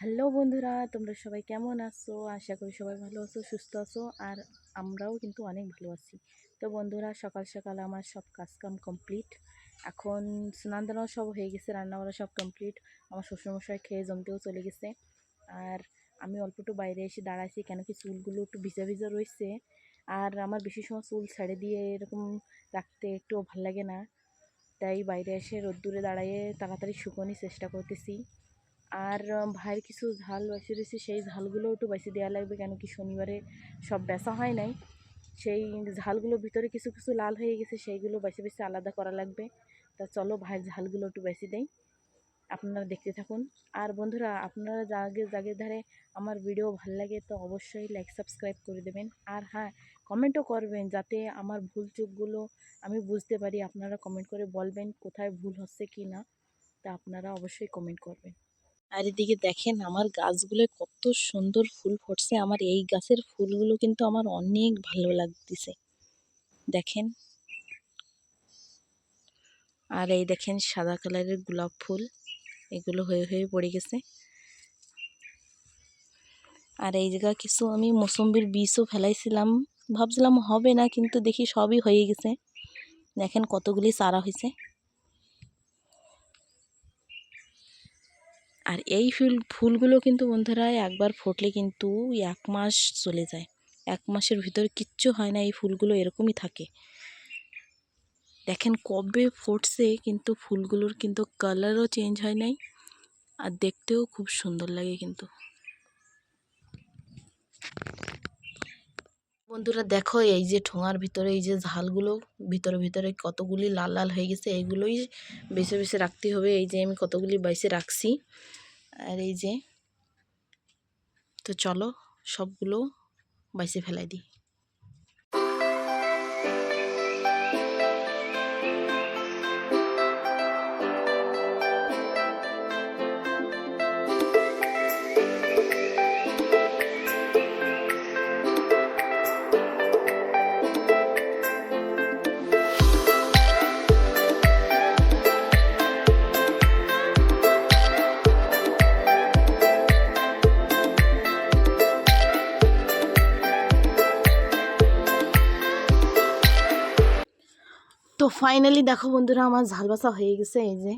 Hello বন্ধুরা, তোমরা সবাই কেমন আছো? আশা করি সবাই ভালো আছো, সুস্থ আছো, আর আমরাও কিন্তু অনেক ভালো আছি। তো বন্ধুরা, সকাল সকাল আমার সব কাজকাম কমপ্লিট এখন স্নান দানাও সব হয়ে গেছে, রান্নাবাড়া সব কমপ্লিট আমার শ্বশুরমশাই খেয়ে জমতেও চলে গেছে। আর আমি অল্প একটু বাইরে এসে দাঁড়াইছি, কেন কি চুলগুলো একটু ভিজা ভিজা রয়েছে। আর আমার বেশি সময় চুল ছেড়ে দিয়ে এরকম রাখতে একটু ভালো লাগে না। তাই বাইরে এসে রোদ্দুরে দাঁড়াইয়ে তাড়াতাড়ি শুকোনির চেষ্টা করতেছি। আর ভাইয়ের কিছু ঝাল বেশি রয়েছে, সেই ঝালগুলো একটু বেশি দেওয়া লাগবে কেন কি শনিবারে সব বেচা হয় নাই। সেই ঝালগুলোর ভিতরে কিছু কিছু লাল হয়ে গেছে, সেইগুলো বেশি বেশি আলাদা করা লাগবে। তা চলো ভাইয়ের ঝালগুলো একটু বেশি দেই। আপনারা দেখতে থাকুন। আর বন্ধুরা, আপনারা জাগে, জাগের ধারে আমার ভিডিও ভালো লাগে তো অবশ্যই লাইক সাবস্ক্রাইব করে দেবেন। আর হ্যাঁ কমেন্টও করবেন যাতে আমার ভুল চুকগুলো আমি বুঝতে পারি। আপনারা কমেন্ট করে বলবেন কোথায় ভুল হচ্ছে কি না তা আপনারা অবশ্যই কমেন্ট করবেন। আর এদিকে দেখেন আমার গাছগুলো কত সুন্দর ফুল ফুটছে। আমার এই গাছের ফুলগুলো কিন্তু আমার অনেক ভালো লাগতেছে। দেখেন। আর এই দেখেন সাদা কালারের গোলাপ ফুল, এগুলো হয়ে হয়ে পড়ে গেছে। আর এই জায়গা কিছু আমি মৌসম্বির বীজও ফেলাইছিলাম। ভাবছিলাম হবে না, কিন্তু দেখি সবই হয়ে গেছে। দেখেন কতগুলি চারা হয়েছে। আর এই ফুল, ফুলগুলো কিন্তু বন্ধুরা একবার ফুটলে কিন্তু এক মাস চলে যায়। এক মাসের ভিতরে কিচ্ছু হয় না, এই ফুলগুলো এরকমই থাকে। দেখেন কবে ফুটছে, কিন্তু ফুলগুলোর কিন্তু কালারও চেঞ্জ হয় নাই আর দেখতেও খুব সুন্দর লাগে কিন্তু। বন্ধুরা দেখো, এই যে ঠোঙার ভিতরে, এই যে ঝালগুলো, ভিতরে ভিতরে কতগুলি লাল লাল হয়ে গেছে এইগুলোই বেছে বেছে রাখতে হবে। এই যে আমি কতগুলি বাইসে রাখছি। আর এই যে তো চলো সবগুলো বাইসে ফেলাই দিই। ফাইনালি দেখো বন্ধুরা, আমার ঝাল বাসা হয়ে গেছে, এই যে।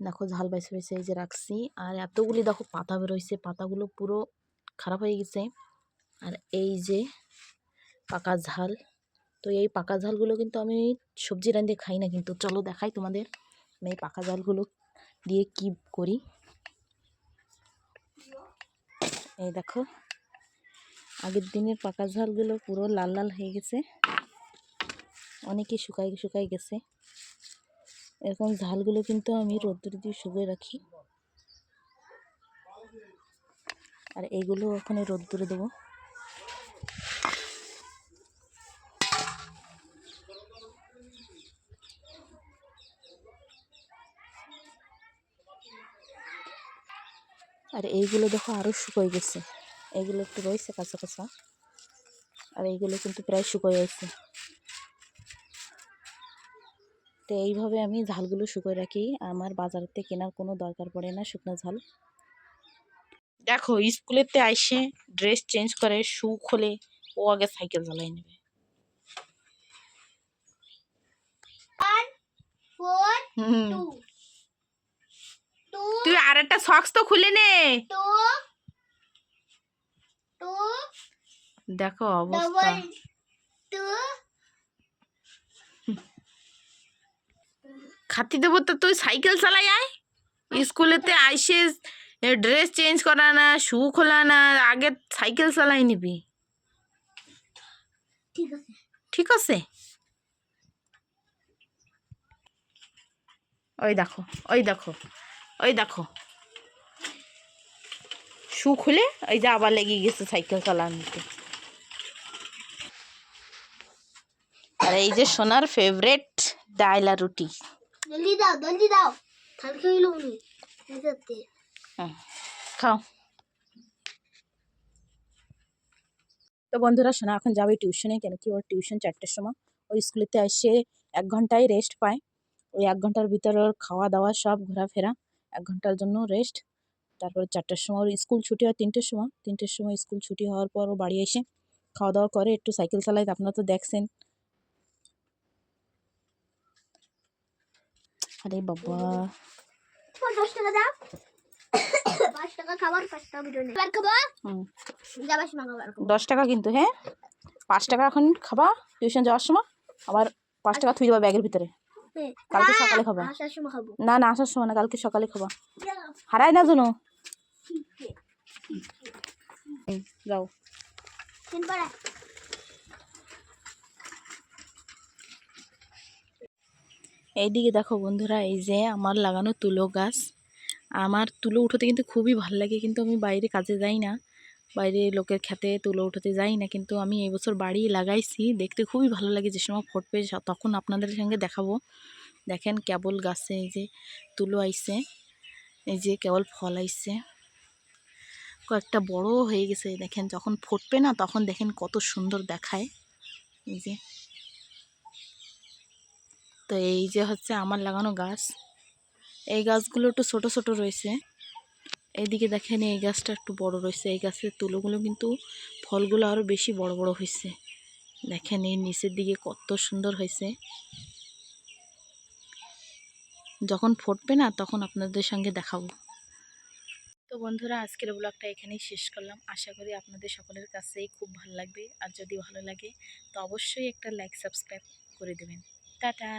দেখো ঝাল বাইসে বাইসে এই যে রাখছি। আর এতগুলি দেখো পাতা বেরোইছে, পাতাগুলো পুরো খারাপ হয়ে গেছে। আর এই যে পাকা ঝাল, তো এই পাকা ঝালগুলো কিন্তু আমি সবজি রান্ধে খাই না, কিন্তু চলো দেখাই তোমাদের আমি এই পাকা ঝালগুলো দিয়ে কি করি। এই দেখো, আগের দিনের পাকা ঝালগুলো পুরো লাল লাল হয়ে গেছে। অনেকে শুকাই শুকাই গেছে। এরকম ঝালগুলো কিন্তু আমি রোদ্দুর দিয়ে শুকিয়ে রাখি। আর এইগুলো ওখানে রোদ্দুরে দেবো। আর এইগুলো দেখো আরও শুকিয়ে গেছে। এইগুলো একটু রয়েছে কাঁচা কাঁচা। আর এইগুলো কিন্তু প্রায় শুকিয়ে গেছে তো এইভাবে আমি ঝালগুলো শুকিয়ে রাখি। আমার বাজারেতে কেনার কোনো দরকার পড়ে না শুকনো ঝাল। দেখো স্কুলেতে আইসে ড্রেস চেঞ্জ করে শু খোলে ও আগে সাইকেল চালাই নেবে। তুই আর একটা সক্স তো খুলে নে। দেখো অবস্থা। খাতি দেবো তো তুই সাইকেল চালাই আয়। স্কুলেতে আইসে ড্রেস চেঞ্জ করা না শু খোলা না আগে সাইকেল চালাই নিবি। ঠিক আছে। ঠিক আছে? ওই দেখো ওই দেখো ওই দেখো। শু খুলে ওই যে আবার লেগে গেছে সাইকেল চালানোতে। আর এই যে সোনার ফেভারেট ডায়লা রুটি। দাও দাও উনি খাও তো বন্ধুরা, শোনা, এখন যাবে টিউশনে কেন কি ওর টিউশন চারটের সময়? ওই স্কুলেতে এসে এক ঘন্টায় রেস্ট পায়। ওই এক ঘণ্টার ভিতরে ওর খাওয়া দাওয়া সব ঘোরাফেরা। এক ঘণ্টার জন্য রেস্ট তারপর চারটার সময় ওর স্কুল ছুটি হয় তিনটের সময়। তিনটের সময় স্কুল ছুটি হওয়ার পর ও বাড়ি এসে খাওয়া দাওয়া করে। একটু সাইকেল চালায়। আপনারা তো দেখছেন। আরে বাবা। তোমার দশ টাকা দাও। পাঁচ টাকা খাবার পাঁচ টাকা ভিডিও নেই। এবার খাব? যাবার সময় খাব। দশ টাকা কিন্তু হ্যাঁ? পাঁচ টাকা এখন খাবা টিউশন যাওয়ার সময়। আবার পাঁচ টাকা থুই দেবা ব্যাগের ভিতরে। কালকে সকালে খাবা। না না আসার সময় না কালকে সকালে খাবা। হারাই না জানো। যাও তিন পাড়া এইদিকে দেখো বন্ধুরা, এই যে আমার লাগানো তুলো গাছ। আমার তুলো উঠোতে কিন্তু খুবই ভালো লাগে, কিন্তু আমি বাইরে কাজে যাই না। বাইরে লোকের খেতে তুলো উঠোতে যাই না, কিন্তু আমি এই বছর বাড়ি লাগাইছি। দেখতে খুবই ভালো লাগে যে সময় ফুটবে স- তখন আপনাদের সঙ্গে দেখাবো। দেখেন কেবল গাছে এই যে তুলো আইছে, এই যে কেবল ফল আইছে। কয়েকটা বড় হয়ে গেছে, দেখেন যখন ফুটবে না, তখন দেখেন কত সুন্দর দেখায়। এই যে তো এই যে হচ্ছে আমার লাগানো গাছ। এই গাছগুলো একটু ছোট ছোট রয়েছে। এইদিকে দেখেন এই গাছটা একটু বড় রয়েছে। এই গাছের তুলোগুলো কিন্তু ফলগুলো আরও বেশি বড় বড় হয়েছে। দেখেন এই নিচের দিকে কত সুন্দর হয়েছে। যখন ফুটবে না, তখন আপনাদের সঙ্গে দেখাবো। তো বন্ধুরা, আজকের ব্লগটা এখানেই শেষ করলাম। আশা করি আপনাদের সকলের কাছেই খুব ভালো লাগবে। আর যদি ভালো লাগে, তো অবশ্যই একটা লাইক, সাবস্ক্রাইব করে দেবেন। টাটা